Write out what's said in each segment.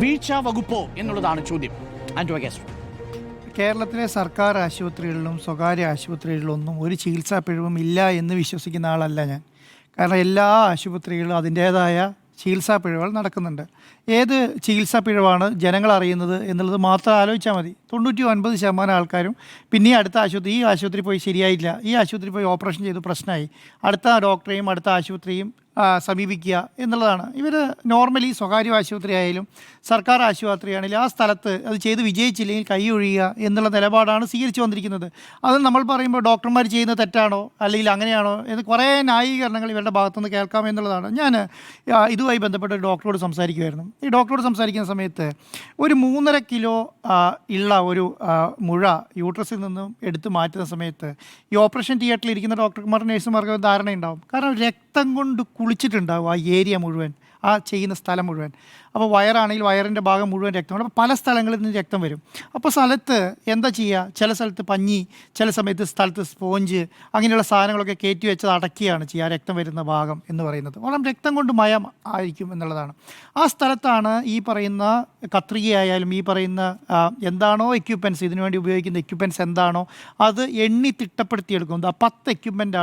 വീഴ്ച വകുപ്പോ എന്നുള്ളതാണ് ചോദ്യം. ആൻഡ്രോ കേരളത്തിലെ സർക്കാർ ആശുപത്രികളിലും സ്വകാര്യ ആശുപത്രികളിലൊന്നും ഒരു ചികിത്സാ പിഴവും ഇല്ല എന്ന് വിശ്വസിക്കുന്ന ആളല്ല ഞാൻ. കാരണം എല്ലാ ആശുപത്രികളിലും അതിന്റേതായ ചികിത്സാ പിഴവുകൾ നടക്കുന്നുണ്ട്. ഏത് ചികിത്സാ പിഴവാണ് ജനങ്ങൾ അറിയുന്നത് എന്നുള്ളത് മാത്രം ആലോചിച്ചാൽ മതി. തൊണ്ണൂറ്റി ഒൻപത് ശതമാനം ആൾക്കാരും പിന്നെ അടുത്ത ആശുപത്രി ഈ ആശുപത്രി പോയി ശരിയായില്ല. ഈ ആശുപത്രി പോയി ഓപ്പറേഷൻ ചെയ്തു പ്രശ്നമായി അടുത്ത ഡോക്ടറെയും അടുത്ത ആശുപത്രിയും സമീപിക്കുക എന്നുള്ളതാണ്. ഇവർ നോർമലി സ്വകാര്യ ആശുപത്രി ആയാലും സർക്കാർ ആശുപത്രി ആണെങ്കിലും ആ സ്ഥലത്ത് അത് ചെയ്ത് വിജയിച്ചില്ലെങ്കിൽ കൈ ഒഴിയുക എന്നുള്ള നിലപാടാണ് സ്വീകരിച്ചു വന്നിരിക്കുന്നത്. അത് നമ്മൾ പറയുമ്പോൾ ഡോക്ടർമാർ ചെയ്യുന്ന തെറ്റാണോ? അല്ലെങ്കിൽ അങ്ങനെയാണോ? എന്ന് കുറേ ന്യായീകരണങ്ങൾ ഇവരുടെ ഭാഗത്തുനിന്ന് കേൾക്കാം എന്നുള്ളതാണ്. ഞാൻ ഇതുമായി ബന്ധപ്പെട്ട് ഡോക്ടറോട് സംസാരിക്കുമായിരുന്നു ഈ ഡോക്ടറോട് സംസാരിക്കുന്ന സമയത്ത് ഒരു മൂന്നര കിലോ ആ, ഒരു മുഴ യൂട്രസിൽ നിന്നും എടുത്തു മാറ്റുന്ന സമയത്ത് ഈ ഓപ്പറേഷൻ തിയേറ്ററിൽ ഇരിക്കുന്ന ഡോക്ടർമാർ നഴ്സുമാർക്ക് ധാരണയുണ്ടാവും. കാരണം രക്തം കൊണ്ട് കുളിച്ചിട്ടുണ്ടാവും ആ ഏരിയ മുഴുവൻ. ആ ചെയ്യുന്ന സ്ഥലം മുഴുവൻ. അപ്പോൾ വയറാണെങ്കിൽ വയറിന്റെ ഭാഗം മുഴുവൻ രക്തം രക്തമാണ് അപ്പോൾ പല സ്ഥലങ്ങളിൽ നിന്ന് രക്തം വരും. അപ്പോൾ സ്ഥലത്ത് എന്താ ചെയ്യുക? ചില സ്ഥലത്ത് പഞ്ഞി ചില സമയത്ത് സ്ഥലത്ത് സ്പോഞ്ച് അങ്ങനെയുള്ള സാധനങ്ങളൊക്കെ കയറ്റി വെച്ചത് അടക്കിയാണ് ചെയ്യുക രക്തം വരുന്ന ഭാഗം എന്ന് പറയുന്നത്. കാരണം രക്തം കൊണ്ട് മയം ആയിരിക്കും എന്നുള്ളതാണ്. ആ സ്ഥലത്താണ് ഈ പറയുന്ന കത്രികയായാലും ഈ പറയുന്ന എന്താണോ എക്യുപ്മെന്റ്സ് ഇതിനുവേണ്ടി ഉപയോഗിക്കുന്ന എക്യുപ്മെന്റ്സ് എന്താണോ അത് എണ്ണി തിട്ടപ്പെടുത്തിയെടുക്കുന്നത്. ആ പത്ത് എക്യുപ്മെന്റ്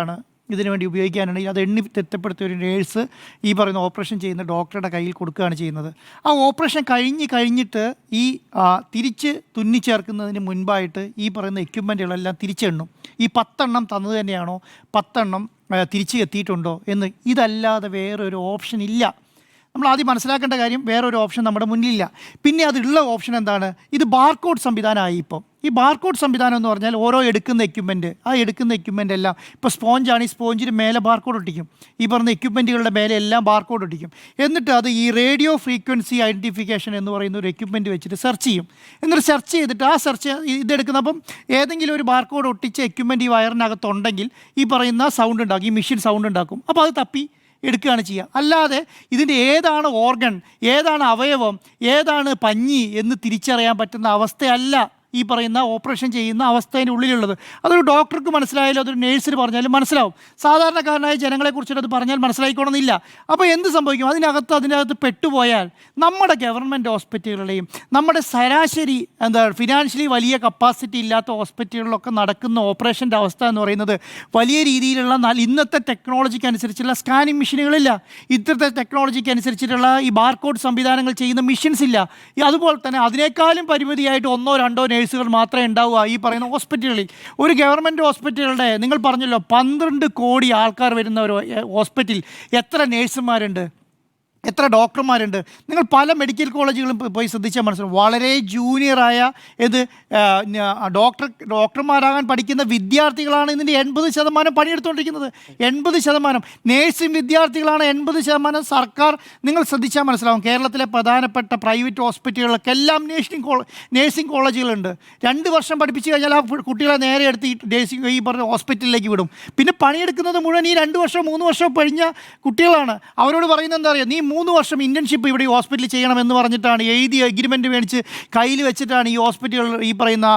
ഇതിനു വേണ്ടി ഉപയോഗിക്കാനാണെങ്കിൽ അത് എണ്ണി തെറ്റപ്പെടുത്തിയ ഒരു നേഴ്സ് ഈ പറയുന്ന ഓപ്പറേഷൻ ചെയ്യുന്ന ഡോക്ടറുടെ കയ്യിൽ കൊടുക്കുകയാണ് ചെയ്യുന്നത്. ആ ഓപ്പറേഷൻ കഴിഞ്ഞ് കഴിഞ്ഞിട്ട് ഈ തിരിച്ച് തുന്നിച്ചേർക്കുന്നതിന് മുൻപായിട്ട് ഈ പറയുന്ന എക്യുപ്മെന്റുകളെല്ലാം തിരിച്ചെണ്ണും. ഈ പത്തെണ്ണം തന്നത് തന്നെയാണോ? പത്തെണ്ണം തിരിച്ച് എത്തിയിട്ടുണ്ടോ എന്ന്. ഇതല്ലാതെ വേറൊരു ഓപ്ഷൻ ഇല്ല. നമ്മൾ ആദ്യം മനസ്സിലാക്കേണ്ട കാര്യം വേറൊരു ഓപ്ഷൻ നമ്മുടെ മുന്നിലില്ല. പിന്നെ അതിലുള്ള ഓപ്ഷൻ എന്താണ്? ഇത് ബാർകോഡ് സംവിധാനമായി ഇപ്പം. ഈ ബാർകോഡ് സംവിധാനം എന്ന് പറഞ്ഞാൽ ഓരോ എടുക്കുന്ന എക്യുപ്മെന്റ് ആ എടുക്കുന്ന എക്യുപ്മെന്റ് എല്ലാം ഇപ്പോൾ സ്പോഞ്ചാണ് ഈ സ്പോഞ്ചിന് മേലെ ബാർകോഡ് ഒട്ടിക്കും. ഈ പറഞ്ഞ എക്യുപ്മെന്റുകളുടെ മേലെ എല്ലാം ബാർകോഡ് ഒട്ടിക്കും. എന്നിട്ട് അത് ഈ റേഡിയോ ഫ്രീക്വൻസി ഐഡന്റിഫിക്കേഷൻ എന്ന് പറയുന്ന ഒരു എക്യുപ്മെന്റ് വെച്ചിട്ട് സെർച്ച് ചെയ്യും. എന്നിട്ട് സെർച്ച് ചെയ്തിട്ട് ആ സെർച്ച് ഇതെടുക്കുന്ന അപ്പം ഏതെങ്കിലും ഒരു ബാർകോഡ് ഒട്ടിച്ച എക്യുപ്മെന്റ് ഈ വയറിനകത്തുണ്ടെങ്കിൽ ഈ പറയുന്ന സൗണ്ട് ഉണ്ടാക്കും ഈ മെഷീൻ സൗണ്ട് ഉണ്ടാക്കും അപ്പോൾ അത് തപ്പി. എടുക്കുകയാണ് ചെയ്യുക. അല്ലാതെ ഇതിന്റെ ഏതാണ് ഓർഗൺ ഏതാണ് അവയവം ഏതാണ് പഞ്ഞി എന്ന് തിരിച്ചറിയാൻ പറ്റുന്ന അവസ്ഥയല്ല. ഈ പറയുന്ന ഓപ്പറേഷൻ ചെയ്യുന്ന അവസ്ഥേന്റെ ഉള്ളിലുള്ളത്. അതൊരു ഡോക്ടർക്ക് മനസ്സിലായാലും അതൊരു നേഴ്സിന് പറഞ്ഞാലും മനസ്സിലാവും. സാധാരണക്കാരനായ ജനങ്ങളെക്കുറിച്ചിട്ട് അത് പറഞ്ഞാൽ മനസ്സിലായിക്കോണമെന്നില്ല. അപ്പോൾ എന്ത് സംഭവിക്കും? അതിനകത്ത് അതിനകത്ത് പെട്ടുപോയാൽ നമ്മുടെ ഗവൺമെന്റ് ഹോസ്പിറ്റലുകളെയും നമ്മുടെ ശരാശരി എന്താ ഫിനാൻഷ്യലി വലിയ കപ്പാസിറ്റി ഇല്ലാത്ത ഹോസ്പിറ്റലുകളിലൊക്കെ നടക്കുന്ന ഓപ്പറേഷന്റെ അവസ്ഥ എന്ന് പറയുന്നത് വലിയ രീതിയിലുള്ള ഇന്നത്തെ ടെക്നോളജിക്ക് അനുസരിച്ചുള്ള സ്കാനിങ് മെഷീനുകളില്ല. ഇത്തരത്തെ ടെക്നോളജിക്ക് അനുസരിച്ചിട്ടുള്ള ഈ ബാർകോഡ് സംവിധാനങ്ങൾ ചെയ്യുന്ന മെഷീൻസ് ഇല്ല അതുപോലെ തന്നെ അതിനേക്കാളും പരിമിതിയായിട്ട് ഒന്നോ രണ്ടോ നേഴ്സുകൾ മാത്രമേ ഉണ്ടാവുക ഈ പറയുന്ന ഹോസ്പിറ്റലുകളിൽ. ഒരു ഗവൺമെന്റ് ഹോസ്പിറ്റലുകളുടെ നിങ്ങൾ പറഞ്ഞല്ലോ പന്ത്രണ്ട് കോടി ആൾക്കാർ വരുന്ന ഒരു ഹോസ്പിറ്റലിൽ എത്ര നേഴ്സുമാരുണ്ട്? എത്ര ഡോക്ടർമാരുണ്ട്? നിങ്ങൾ പല മെഡിക്കൽ കോളേജുകളും പോയി ശ്രദ്ധിച്ചാൽ മനസ്സിലാവും. വളരെ ജൂനിയറായ ഇത് ഡോക്ടർ ഡോക്ടർമാരാകാൻ പഠിക്കുന്ന വിദ്യാർത്ഥികളാണ് ഇതിന്റെ എൺപത് ശതമാനം പണിയെടുത്തുകൊണ്ടിരിക്കുന്നത്. എൺപത് ശതമാനം. നേഴ്സിംഗ് വിദ്യാർത്ഥികളാണ് എൺപത് ശതമാനം. സർക്കാർ നിങ്ങൾ ശ്രദ്ധിച്ചാൽ മനസ്സിലാവും. കേരളത്തിലെ പ്രധാനപ്പെട്ട പ്രൈവറ്റ് ഹോസ്പിറ്റലുകളൊക്കെ എല്ലാം നേഴ്സിംഗ് കോളേജ് നേഴ്സിംഗ് കോളേജുകളുണ്ട്. രണ്ട് വർഷം പഠിപ്പിച്ച് കഴിഞ്ഞാൽ ആ കുട്ടികളെ നേരെ എടുത്ത് നേഴ്സിംഗ് ഈ പറഞ്ഞ ഹോസ്പിറ്റലിലേക്ക് വിടും. പിന്നെ പണിയെടുക്കുന്നത് മുഴുവൻ ഈ രണ്ട് വർഷം മൂന്ന് വർഷം കഴിഞ്ഞ കുട്ടികളാണ്. അവരോട് പറയുന്നത് എന്താ പറയുക നീ മൂന്ന് വർഷം ഇന്റേൺഷിപ്പ് ഇവിടെ ഈ ഹോസ്പിറ്റലിൽ ചെയ്യണമെന്ന് പറഞ്ഞിട്ടാണ് എഴുതി എഗ്രിമെന്റ് മേടിച്ച് കയ്യിൽ വെച്ചിട്ടാണ് ഈ ഹോസ്പിറ്റലുകൾ ഈ പറയുന്ന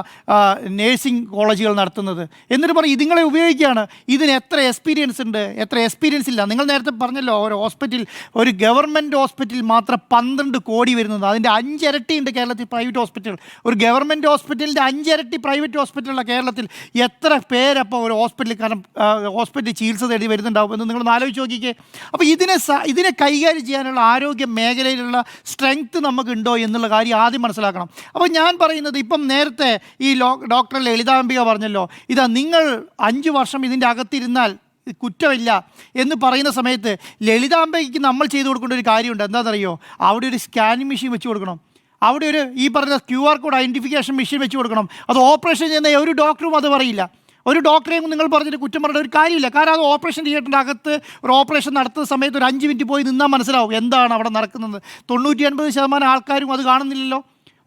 നേഴ്സിംഗ് കോളേജുകൾ നടത്തുന്നത്. എന്നിട്ട് പറയും ഇതുങ്ങളെ ഉപയോഗിക്കുകയാണ്. ഇതിന് എത്ര എക്സ്പീരിയൻസ് ഉണ്ട്? എത്ര എക്സ്പീരിയൻസ് ഇല്ല. നിങ്ങൾ നേരത്തെ പറഞ്ഞല്ലോ ഒരു ഹോസ്പിറ്റൽ ഒരു ഗവൺമെന്റ് ഹോസ്പിറ്റൽ മാത്രം പന്ത്രണ്ട് കോടി വരുന്നത്. അതിന്റെ അഞ്ചിരട്ടി ഉണ്ട് കേരളത്തിൽ പ്രൈവറ്റ് ഹോസ്പിറ്റൽ ഒരു ഗവൺമെന്റ് ഹോസ്പിറ്റലിന്റെ അഞ്ചിരട്ടി പ്രൈവറ്റ് ഹോസ്പിറ്റലുള്ള കേരളത്തിൽ എത്ര പേരപ്പോൾ ഒരു ഹോസ്പിറ്റലിൽ കാരണം ഹോസ്പിറ്റലിൽ ചികിത്സ തേടി വരുന്നുണ്ടാവും എന്ന് നിങ്ങളൊന്ന് ആലോചിച്ച് നോക്കിക്കേ. അപ്പോൾ ഇതിനെ ഇതിനെ കൈകാര്യം ചെയ്യാനുള്ള ആരോഗ്യ മേഖലയിലുള്ള സ്ട്രെങ്ത് നമുക്കുണ്ടോ എന്നുള്ള കാര്യം ആദ്യം മനസ്സിലാക്കണം. അപ്പോൾ ഞാൻ പറയുന്നത് ഇപ്പം നേരത്തെ ഈ ലോ ഡോക്ടർ ലളിതാംബിക പറഞ്ഞല്ലോ ഇതാ നിങ്ങൾ അഞ്ച് വർഷം ഇതിന്റെ അകത്തിരുന്നാൽ കുറ്റമില്ല എന്ന് പറയുന്ന സമയത്ത് ലളിതാംബയ്ക്ക് നമ്മൾ ചെയ്തു കൊടുക്കേണ്ട ഒരു കാര്യമുണ്ട്. എന്താണെന്നറിയോ? അവിടെ ഒരു സ്കാനിങ് മെഷീൻ വെച്ച് കൊടുക്കണം. അവിടെ ഒരു ഈ പറഞ്ഞ Q R code identification machine വെച്ച് കൊടുക്കണം. അത് ഓപ്പറേഷൻ ചെയ്യുന്ന ഒരു ഡോക്ടറും അത് പറയില്ല. ഒരു ഡോക്ടറെയും നിങ്ങൾ പറഞ്ഞിട്ട് കുറ്റം പറഞ്ഞ ഒരു കാര്യമില്ല. കാരണം അത് ഓപ്പറേഷൻ തിയേറ്ററിന്റെ അകത്ത് ഒരു ഓപ്പറേഷൻ നടത്തുന്ന സമയത്ത് ഒരു അഞ്ച് മിനിറ്റ് പോയി നിന്നാൽ മനസ്സിലാവും എന്താണ് അവിടെ നടക്കുന്നത്. തൊണ്ണൂറ്റി അൻപത് ശതമാനം ആൾക്കാരും അത് കാണുന്നില്ലല്ലോ.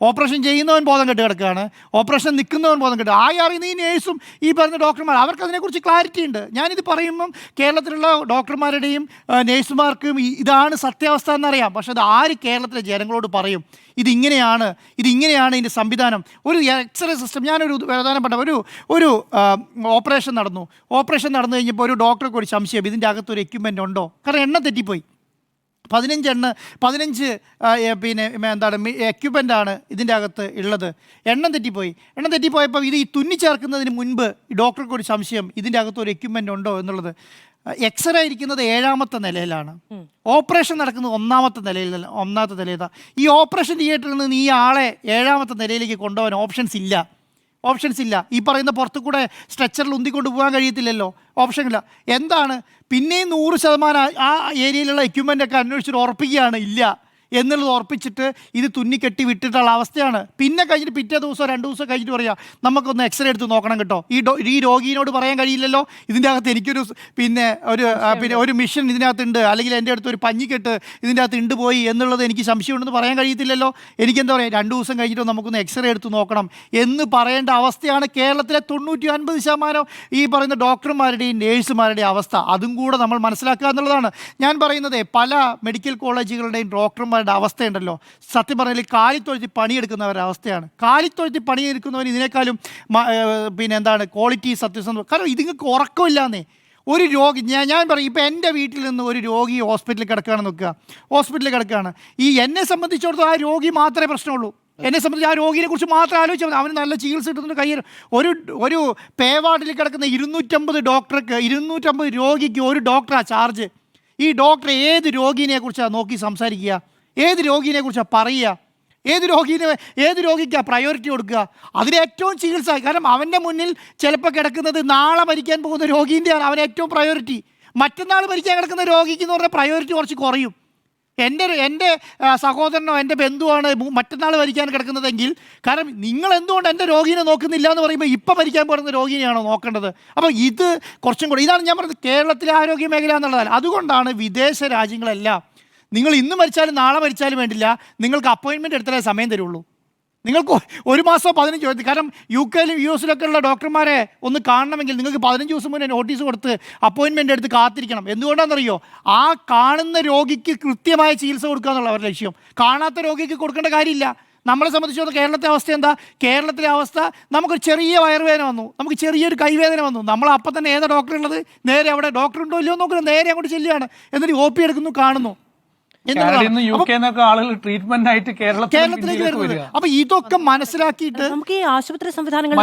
ഓപ്പറേഷൻ ചെയ്യുന്നവൻ ബോധം കെട്ട് കിടക്കുകയാണ്. ഓപ്പറേഷൻ നിൽക്കുന്നവൻ ബോധം കെട്ട് ആകെ അറിയുന്ന? ഈ നേഴ്സും ഈ പറഞ്ഞ ഡോക്ടർമാർ. അവർക്ക് അതിനെക്കുറിച്ച് ക്ലാരിറ്റി ഉണ്ട്. ഞാനിത് പറയുമ്പം കേരളത്തിലുള്ള ഡോക്ടർമാരുടെയും നേഴ്സുമാർക്കും ഇതാണ് സത്യാവസ്ഥ എന്നറിയാം. പക്ഷേ അത് ആര് കേരളത്തിലെ ജനങ്ങളോട് പറയും? ഇതിങ്ങനെയാണ് ഇതിങ്ങനെയാണ് ഇതിന്റെ സംവിധാനം. ഒരു എക്സ്റേ സിസ്റ്റം ഞാനൊരു പ്രധാനപ്പെട്ട ഒരു ഒരു ഓപ്പറേഷൻ നടന്നു. ഓപ്പറേഷൻ നടന്നു കഴിഞ്ഞപ്പോൾ ഒരു ഡോക്ടർക്ക് ഒരു സംശയം ഇതിന്റെ അകത്തൊരു എക്യുപ്മെന്റ് ഉണ്ടോ? കാരണം എണ്ണ തെറ്റിപ്പോയി. പതിനഞ്ചെണ്ണ് പതിനഞ്ച് പിന്നെ എന്താണ് എക്യുപ്മെന്റ് ആണ് ഇതിന്റെ അകത്ത് ഉള്ളത്. എണ്ണം തെറ്റിപ്പോയി. എണ്ണം തെറ്റിപ്പോയപ്പോൾ ഇത് ഈ തുന്നി ചേർക്കുന്നതിന് മുൻപ് ഡോക്ടർക്ക് ഒരു സംശയം ഇതിന്റെ അകത്ത് ഒരു എക്യുപ്മെന്റ് ഉണ്ടോ എന്നുള്ളത്. എക്സ്റേ ഇരിക്കുന്നത് ഏഴാമത്തെ നിലയിലാണ്. ഓപ്പറേഷൻ നടക്കുന്നത് ഒന്നാമത്തെ നിലയിൽ ഒന്നാമത്തെ നിലയിലാണ് ഈ ഓപ്പറേഷൻ തിയേറ്ററിൽ നിന്ന് ഈ ആളെ ഏഴാമത്തെ നിലയിലേക്ക് കൊണ്ടുപോകാൻ ഓപ്ഷൻസ് ഇല്ല. ഓപ്ഷൻസ് ഇല്ല. ഈ പറയുന്ന പുറത്തു കൂടെ സ്ട്രെച്ചറിൽ ഉന്തിക്കൊണ്ട് പോകാൻ കഴിയത്തില്ലല്ലോ. ഓപ്ഷൻ ഇല്ല. എന്താണ്? പിന്നെയും നൂറ് ശതമാനം ആ- ഏരിയയിലുള്ള എക്യുപ്മെന്റ് ഒക്കെ അന്വേഷിച്ചിട്ട് ഉറപ്പിക്കുകയാണ്. ഇല്ല. എന്നുള്ളത് ഉറപ്പിച്ചിട്ട് ഇത് തുന്നിക്കെട്ടി വിട്ടിട്ടുള്ള അവസ്ഥയാണ്. പിന്നെ കഴിഞ്ഞിട്ട് പിറ്റേ ദിവസം രണ്ട് ദിവസം കഴിഞ്ഞിട്ട് പറയാം നമുക്കൊന്ന് എക്സ്റേ എടുത്ത് നോക്കണം കേട്ടോ. ഈ ഡോ ഈ രോഗിയോട് പറയാൻ കഴിയില്ലല്ലോ. ഇതിന്റെ അകത്ത് എനിക്കൊരു പിന്നെ ഒരു പിന്നെ ഒരു മിഷൻ ഇതിനകത്തുണ്ട്. അല്ലെങ്കിൽ എന്റെ അടുത്ത് ഒരു പഞ്ഞിക്കെട്ട് ഇതിന്റെ അകത്ത് ഉണ്ട് പോയി എന്നുള്ളത് എനിക്ക് സംശയമുണ്ടെന്ന് പറയാൻ കഴിയത്തില്ലല്ലോ. എനിക്ക് എന്താ പറയുക രണ്ട് ദിവസം കഴിഞ്ഞിട്ട് നമുക്കൊന്ന് എക്സ്റേ എടുത്ത് നോക്കണം എന്ന് പറയേണ്ട അവസ്ഥയാണ് കേരളത്തിലെ തൊണ്ണൂറ്റി ഒൻപത് ശതമാനം ഈ പറയുന്ന ഡോക്ടർമാരുടെയും നേഴ്സുമാരുടെയും അവസ്ഥ. അതും കൂടെ നമ്മൾ മനസ്സിലാക്കുക എന്നുള്ളതാണ്. ഞാൻ പറയുന്നത് പല മെഡിക്കൽ കോളേജുകളുടെയും ഡോക്ടർമാരുടെ അവസ്ഥയുണ്ടല്ലോ. സത്യം പറഞ്ഞാൽ കാലിത്തൊഴുത്തി പണിയെടുക്കുന്നവരുടെ അവസ്ഥയാണ്. കാലിത്തൊഴുത്തി പണിയെടുക്കുന്നവൻ ഇതിനേക്കാളും പിന്നെ എന്താണ് ക്വാളിറ്റി സത്യസന്ധ കാരണം ഇതിങ്ങൾക്ക് ഉറക്കമില്ലാന്നേ. ഒരു രോഗി ഞാൻ ഞാൻ പറയും ഇപ്പം എന്റെ വീട്ടിൽ നിന്ന് ഒരു രോഗി ഹോസ്പിറ്റലിൽ കിടക്കുകയാണ് നോക്കുക. ഹോസ്പിറ്റലിൽ കിടക്കുകയാണ്. ഈ എന്നെ സംബന്ധിച്ചിടത്തോളം ആ രോഗി മാത്രമേ പ്രശ്നമുള്ളൂ. എന്നെ സംബന്ധിച്ച് ആ രോഗിയെ കുറിച്ച് മാത്രം ആലോചിച്ചാൽ അവന് നല്ല ചികിത്സ കിട്ടുന്നുണ്ട് കയ്യിൽ. ഒരു ഒരു പേ വാർഡിൽ കിടക്കുന്ന ഇരുന്നൂറ്റമ്പത് ഡോക്ടർക്ക് ഇരുന്നൂറ്റമ്പത് രോഗിക്ക് ഒരു ഡോക്ടറാണ് ചാർജ്. ഈ ഡോക്ടർ ഏത് രോഗിനെ കുറിച്ചാണ് നോക്കി സംസാരിക്കുക? ഏത് രോഗിനെ കുറിച്ചാണ് പറയുക? ഏത് രോഗീനെ ഏത് രോഗിക്കാണ് പ്രയോറിറ്റി കൊടുക്കുക? അതിന് ഏറ്റവും ചികിത്സ കാരണം അവന്റെ മുന്നിൽ ചിലപ്പോൾ കിടക്കുന്നത് നാളെ മരിക്കാൻ പോകുന്ന രോഗീന്റെയാണ് അവൻ ഏറ്റവും പ്രയോറിറ്റി മറ്റന്നാൾ മരിക്കാൻ കിടക്കുന്ന രോഗിക്ക് എന്ന് പറഞ്ഞാൽ പ്രയോറിറ്റി കുറച്ച് കുറയും. എന്റെ എന്റെ സഹോദരനോ എന്റെ ബന്ധുവാണ് മറ്റന്നാൾ മരിക്കാൻ കിടക്കുന്നതെങ്കിൽ കാരണം നിങ്ങൾ എന്തുകൊണ്ട് എന്റെ രോഗീനെ നോക്കുന്നില്ല എന്ന് പറയുമ്പോൾ ഇപ്പം മരിക്കാൻ പോകുന്ന രോഗിനെയാണോ നോക്കേണ്ടത്? അപ്പോൾ ഇത് കുറച്ചും കൂടി ഇതാണ് ഞാൻ പറഞ്ഞത് കേരളത്തിലെ ആരോഗ്യ മേഖല എന്നുള്ളതല്ല അതുകൊണ്ടാണ് വിദേശ രാജ്യങ്ങളെല്ലാം നിങ്ങൾ ഇന്ന് മരിച്ചാലും നാളെ മരിച്ചാലും വേണ്ടില്ല. നിങ്ങൾക്ക് അപ്പോയിൻമെന്റ് എടുത്താലേ സമയം തരുള്ളൂ. നിങ്ങൾക്ക് ഒരു മാസം പതിനഞ്ച് ദിവസം കാരണം യു കെയിലും യു എസിലൊക്കെ ഉള്ള ഡോക്ടർമാരെ ഒന്ന് കാണണമെങ്കിൽ നിങ്ങൾക്ക് പതിനഞ്ച് ദിവസം മുന്നേ നോട്ടീസ് കൊടുത്ത് അപ്പോയിൻമെന്റ് എടുത്ത് കാത്തിരിക്കണം. എന്തുകൊണ്ടാണെന്നറിയോ? ആ കാണുന്ന രോഗിക്ക് കൃത്യമായ ചികിത്സ കൊടുക്കുക എന്നുള്ള അവരുടെ ലക്ഷ്യം. കാണാത്ത രോഗിക്ക് കൊടുക്കേണ്ട കാര്യമില്ല. നമ്മളെ സംബന്ധിച്ചിടത്തോളം കേരളത്തെ അവസ്ഥ എന്താ? കേരളത്തിലെ അവസ്ഥ നമുക്കൊരു ചെറിയ വയറുവേദന വന്നു. നമുക്ക് ചെറിയൊരു കൈവേദന വന്നു. നമ്മൾ അപ്പം തന്നെ ഏതാ ഡോക്ടർ ഉള്ളത്? നേരെ അവിടെ ഡോക്ടർ ഉണ്ടോ ഇല്ലയോ നോക്കുന്നു. നേരെ അങ്ങോട്ട് ചെല്ലുകയാണ്. എന്നിട്ട് ഒ പി എടുക്കുന്നു കാണുന്നു. കേരളത്തിലേക്ക് കേരളത്തിലേക്ക് ഇന്ത്യയിലേക്ക് വരുന്നത്. അപ്പൊ ഇതൊക്കെ മനസ്സിലാക്കിയിട്ട് നമുക്ക് ഈ ആശുപത്രി സംവിധാനങ്ങൾ.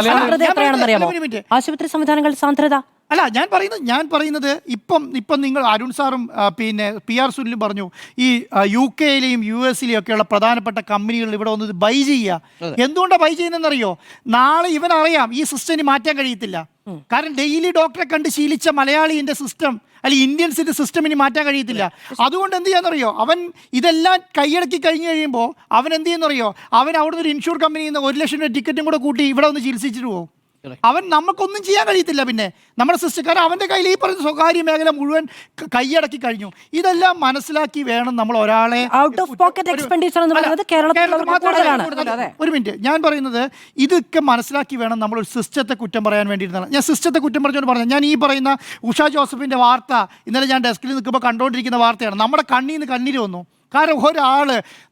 ആശുപത്രി സംവിധാനങ്ങൾ സാന്ദ്രത. അല്ല ഞാൻ പറയുന്നത് ഞാൻ പറയുന്നത് ഇപ്പം ഇപ്പം നിങ്ങൾ അരുൺ സാറും പിന്നെ പി ആർ സുനിലും പറഞ്ഞു ഈ യു കെയിലെയും യു എസിലെയും ഒക്കെയുള്ള പ്രധാനപ്പെട്ട കമ്പനികൾ ഇവിടെ വന്നത് ബൈ ചെയ്യുക. എന്തുകൊണ്ടാണ് ബൈ ചെയ്യുന്നതെന്നറിയോ? നാളെ ഇവനറിയാം ഈ സിസ്റ്റം മാറ്റാൻ കഴിയത്തില്ല. കാരണം ഡെയിലി ഡോക്ടറെ കണ്ട് ശീലിച്ച മലയാളിന്റെ സിസ്റ്റം അല്ലെങ്കിൽ ഇന്ത്യൻസിന്റെ സിസ്റ്റം ഇനി മാറ്റാൻ കഴിയത്തില്ല. അതുകൊണ്ട് എന്ത് ചെയ്യാന്നറിയോ? അവൻ ഇതെല്ലാം കൈയടക്കി കഴിഞ്ഞു കഴിയുമ്പോൾ അവൻ എന്ത് ചെയ്യുന്നറിയോ? അവൻ അവിടുന്ന് ഒരു ഇൻഷുർ കമ്പനിയിൽ നിന്ന് ഒരു ലക്ഷം രൂപ ടിക്കറ്റും കൂടെ കൂട്ടി ഇവിടെ ഒന്ന് ചികിത്സിച്ചിട്ട് പോകും. അവൻ നമുക്കൊന്നും ചെയ്യാൻ കഴിയത്തില്ല പിന്നെ. നമ്മുടെ സൃഷ്ടിക്കാരൻ കാരണം അവന്റെ കയ്യിൽ ഈ പറഞ്ഞ സ്വകാര്യ മേഖല മുഴുവൻ കൈയടക്കി കഴിഞ്ഞു. ഇതെല്ലാം മനസ്സിലാക്കി വേണം നമ്മൾ ഒരാളെ Out of pocket ഒരു- എന്ന് പറയുന്നത് കേരളത്തിൽ മിനിറ്റ്. ഞാൻ പറയുന്നത് ഇതൊക്കെ മനസ്സിലാക്കി വേണം നമ്മൾ ഒരു സിസ്റ്റത്തെ കുറ്റം പറയാൻ വേണ്ടിയിരുന്നത് ഞാൻ സിസ്റ്റത്തെ കുറ്റം പറഞ്ഞുകൊണ്ട് പറഞ്ഞു ഞാൻ ഈ പറയുന്ന ഉഷ ജോസഫിന്റെ വാർത്ത ഇന്നലെ ഞാൻ ഡെസ്കിൽ നിൽക്കുമ്പോൾ കണ്ടുകൊണ്ടിരിക്കുന്ന വാർത്തയാണ്. നമ്മുടെ കണ്ണിന്ന് കണ്ണീര് വന്നു. കാരണം ഒരാൾ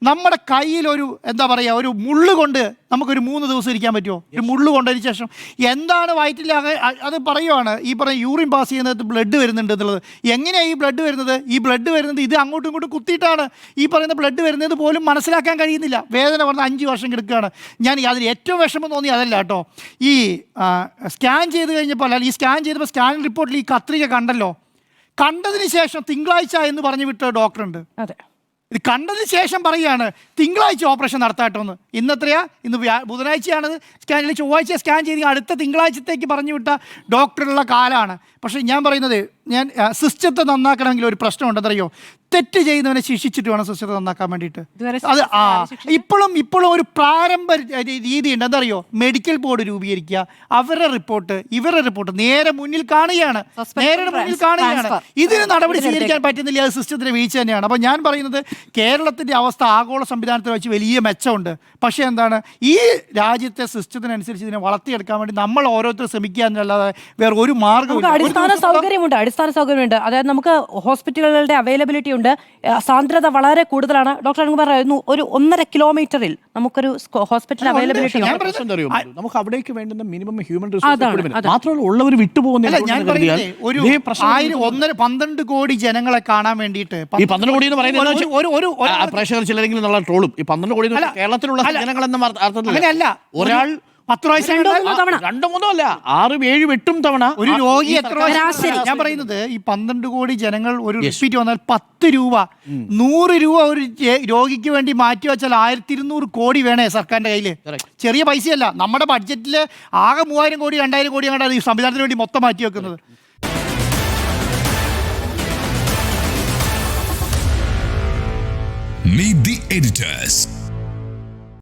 നമ്മുടെ കയ്യിൽ ഒരു എന്താ പറയുക ഒരു മുള്ള് കൊണ്ട് നമുക്കൊരു മൂന്ന് ദിവസം ഇരിക്കാൻ പറ്റുമോ? ഒരു മുള്ള് കൊണ്ടതിന് ശേഷം എന്താണ് വയറ്റിൽ അത് പറയുവാണ് ഈ പറഞ്ഞ യൂറിൻ പാസ് ചെയ്യുന്നത് ബ്ലഡ് വരുന്നുണ്ട് എന്നുള്ളത്. എങ്ങനെയാണ് ഈ ബ്ലഡ് വരുന്നത്? ഈ ബ്ലഡ് വരുന്നത് ഇത് അങ്ങോട്ടും ഇങ്ങോട്ടും കുത്തിയിട്ടാണ് ഈ പറയുന്ന ബ്ലഡ് വരുന്നത് പോലും മനസ്സിലാക്കാൻ കഴിയുന്നില്ല. വേദന പറഞ്ഞ അഞ്ച് വർഷം കിടക്കുകയാണ്. ഞാൻ അതിൽ ഏറ്റവും വിഷമം തോന്നി അതല്ല കേട്ടോ. ഈ സ്കാൻ ചെയ്ത് കഴിഞ്ഞപ്പോൾ അല്ല ഈ സ്കാൻ ചെയ്തപ്പോൾ സ്കാൻ റിപ്പോർട്ടിൽ ഈ കത്രിക കണ്ടല്ലോ. കണ്ടതിന് ശേഷം തിങ്കളാഴ്ച എന്ന് പറഞ്ഞു വിട്ട ഡോക്ടറുണ്ട് അതെ. ഇത് കണ്ടതിന് ശേഷം പറയുകയാണ് തിങ്കളാഴ്ച ഓപ്പറേഷൻ നടത്താട്ടോന്ന്. ഇന്നത്രയാ ഇന്ന് ബുധനാഴ്ചയാണ് സ്കാനിൽ ചൊവ്വാഴ്ച സ്കാൻ ചെയ്ത് അടുത്ത തിങ്കളാഴ്ചത്തേക്ക് പറഞ്ഞു വിട്ട ഡോക്ടറുള്ള കാലമാണ് പക്ഷേ ഞാൻ പറയുന്നത് ഞാൻ സിസ്റ്റത്തെ നന്നാക്കണമെങ്കിൽ ഒരു പ്രശ്നം ഉണ്ടെന്നറിയോ തെറ്റ് ചെയ്യുന്നവനെ ശിക്ഷിച്ചിട്ട് വേണം സിസ്റ്റത്തെ നന്നാക്കാൻ വേണ്ടിയിട്ട്. അത് ആ ഇപ്പോഴും ഇപ്പോഴും ഒരു പ്രാരംഭ രീതിയുണ്ട്. എന്തറിയോ? മെഡിക്കൽ ബോർഡ് രൂപീകരിക്കുക. അവരുടെ റിപ്പോർട്ട് ഇവരുടെ റിപ്പോർട്ട് നേരെ മുന്നിൽ കാണുകയാണ്. നേരെ മുന്നിൽ കാണുകയാണ്. ഇതിന് നടപടി സ്വീകരിക്കാൻ പറ്റുന്നില്ല. അത് സിസ്റ്റത്തിന് വീഴ്ച തന്നെയാണ്. അപ്പോൾ ഞാൻ പറയുന്നത് കേരളത്തിന്റെ അവസ്ഥ ആഗോള സംവിധാനത്തിൽ വെച്ച് വലിയ മെച്ചമുണ്ട്. പക്ഷേ എന്താണ്? ഈ രാജ്യത്തെ സിസ്റ്റത്തിനനുസരിച്ച് ഇതിനെ വളർത്തിയെടുക്കാൻ വേണ്ടി നമ്മൾ ഓരോരുത്തർ ശ്രമിക്കുക എന്നല്ലാതെ വേറെ ഒരു മാർഗവും അടിസ്ഥാന സൗകര്യമുണ്ട്. അതായത് നമുക്ക് ഹോസ്പിറ്റലുകളുടെ അവൈലബിലിറ്റി ഉണ്ട്. സാന്ദ്രത വളരെ കൂടുതലാണ്. ഡോക്ടർ അങ്ങ് പറയുന്നു ഒരു ഒന്നര കിലോമീറ്ററിൽ നമുക്കൊരു ഹോസ്പിറ്റൽ അവൈലബിലിറ്റി ഉണ്ട്. പ്രശ്നം എന്താ നമുക്ക് അവിടേക്ക് വേണ്ടുന്ന മിനിമം ഹ്യൂമൻ. മാത്രമല്ല ഉള്ളവർ വിട്ടുപോകുന്നില്ല അല്ല ഞാൻ പറയുന്നത് ഒരു ആയിരം ഒന്നര പന്ത്രണ്ട് കോടി ജനങ്ങളെ കാണാൻ വേണ്ടിയിട്ട് ഈ പന്ത്രണ്ട് കോടി എന്ന് പറയുന്നത് ഒരു- ഒരു പ്രേക്ഷകർ ചിലരെങ്കിലും ട്രോളും. ഈ പന്ത്രണ്ട് കോടി കേരളത്തിലുള്ള എന്ന അർത്ഥത്തിൽ ഒരാൾ പത്ത് പ്രാവശ്യം രണ്ടോ കണ്ടാൽ മൂന്നോ തവണ രണ്ടു മൂന്നോ അല്ല ആറും ഏഴും എട്ടും തവണ ഒരു രോഗി എത്ര. ഞാൻ പറയുന്നത് ഈ പന്ത്രണ്ട് കോടി ജനങ്ങൾ ഒരു. റിപ്പീറ്റ് വന്നാൽ പത്ത് രൂപ നൂറ് രൂപ ഒരു രോഗിക്ക് വേണ്ടി മാറ്റി വെച്ചാൽ ആയിരത്തി ഇരുന്നൂറ് കോടി വേണേ സർക്കാരിന്റെ കയ്യിൽ Correct. ചെറിയ പൈസയല്ല നമ്മുടെ ബഡ്ജറ്റിൽ ആകെ മൂവായിരം കോടി രണ്ടായിരം കോടി അങ്ങോട്ടാണ് ഈ സംവിധാനത്തിന് വേണ്ടി മൊത്തം മാറ്റി വെക്കുന്നത് Meet the editors.